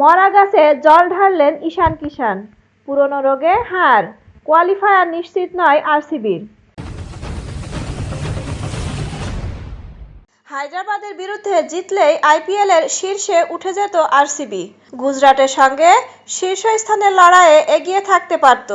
মরা গাছে জল ঢাললেন ঈশান কিষান পুরনো রোগে হার, কোয়ালিফায়ার নিশ্চিত নয় আরসিবির। হায়দ্রাবাদের বিরুদ্ধে জিতলেই আইপিএলের শীর্ষে উঠে যেত আরসিবি। গুজরাটের সঙ্গে শীর্ষস্থানের লড়াইয়ে এগিয়ে থাকতে পারত।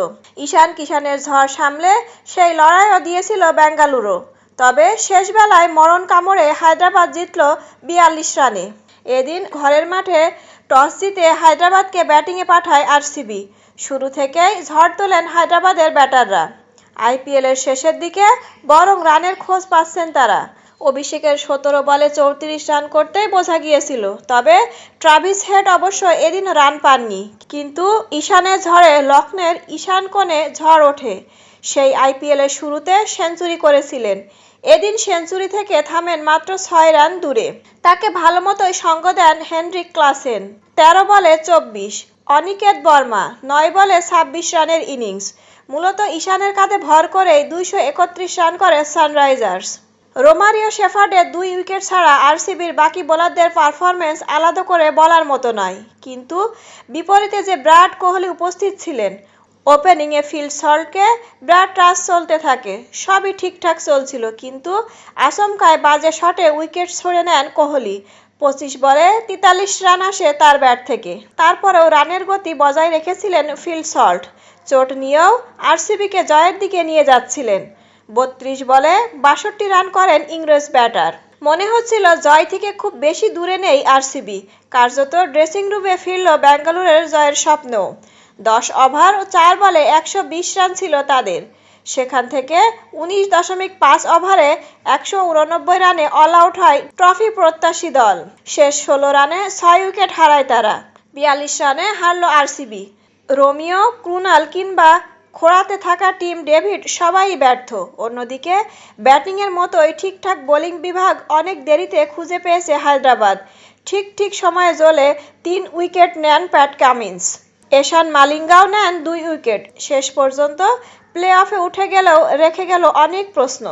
ঈশান কিষানের ঝড় সামলে সেই লড়াইও দিয়েছিল বেঙ্গালুরু। তবে শেষ বেলায় মরণ কামড়ে হায়দ্রাবাদ জিতল বিয়াল্লিশ রানে। এদিন ঘরের মাঠে টস জিতে হায়দ্রাবাদকে ব্যাটিংয়ে পাঠায় আরসিবি। শুরু থেকেই ঝড় তোলেন হায়দ্রাবাদের ব্যাটাররা। আইপিএলের শেষের দিকে বরং রানের খোঁজ পাচ্ছেন তারা। অভিষেকের সতেরো বলে চৌত্রিশ রান করতেই বোঝা গিয়েছিল। তবে ট্রাভিস হেড অবশ্য এদিন রান পাননি। কিন্তু ঈশানের ঝড়ে লক্ষ্ণের ঈশান কোণে ঝড় ওঠে। সেই আইপিএলের শুরুতে সেঞ্চুরি করেছিলেন। এদিন সেঞ্চুরি থেকে থামেন মাত্র ছয় রান দূরে। তাকে ভালো মতোই সঙ্গ দেন হেনরিক ক্লাসেন। তেরো বলে চব্বিশ, অনিকেত বর্মা নয় বলে ছাব্বিশ রানের ইনিংস। মূলত ঈশানের কাঁধে ভর করেই দুইশো একত্রিশ রান করে সানরাইজার্স। রোমারিও শেফার্ডের দুই উইকেট ছাড়া আরসিবির বাকি বোলারদের পারফরমেন্স আলাদা করে বলার মতো নয়। কিন্তু বিপরীতে যে বিরাট কোহলি উপস্থিত ছিলেন, ওপেনিংয়ে ফিল সল্টকে বিরাট টাচ চলতে থাকে, সবই ঠিকঠাক চলছিল। কিন্তু আচমকায় বাজে শটে উইকেট ছড়ে নেন কোহলি। পঁচিশ বলে তেতাল্লিশ রান আসে তার ব্যাট থেকে। তারপরেও রানের গতি বজায় রেখেছিলেন ফিল সল্ট। চোট নিয়েও আরসিবিকে জয়ের দিকে নিয়ে যাচ্ছিলেন। বত্রিশ বলে বাষট্টি রান করেন ইংরেজ ব্যাটার। মনে হচ্ছিল জয় থেকে খুব বেশি দূরে নেই আরসিবি। কার্যত ড্রেসিং রুমে ফিরল বেঙ্গালুরের জয়ের স্বপ্ন। দশ ওভার ও চার বলে একশো বিশ রান ছিল তাদের। সেখান থেকে উনিশ দশমিক পাঁচ ওভারে একশো উননব্বই রানে অল আউট হয় ট্রফি প্রত্যাশী দল। শেষ ষোলো রানে ছয় উইকেট হারায় তারা। বিয়াল্লিশ রানে হারল আরসিবি। রোমিও ক্রুনাল কিংবা খোঁড়াতে থাকা টিম ডেভিড সবাই ব্যর্থ। অন্যদিকে ব্যাটিংয়ের মতোই ঠিকঠাক বোলিং বিভাগ অনেক দেরিতে খুঁজে পেয়েছে হায়দ্রাবাদ। ঠিক ঠিক সময়ে জ্বলে তিন উইকেট নেন প্যাট কামিন্স। এশান মালিঙ্গাও নেন দুই উইকেট। শেষ পর্যন্ত প্লে অফে উঠে গেলেও রেখে গেল অনেক প্রশ্ন।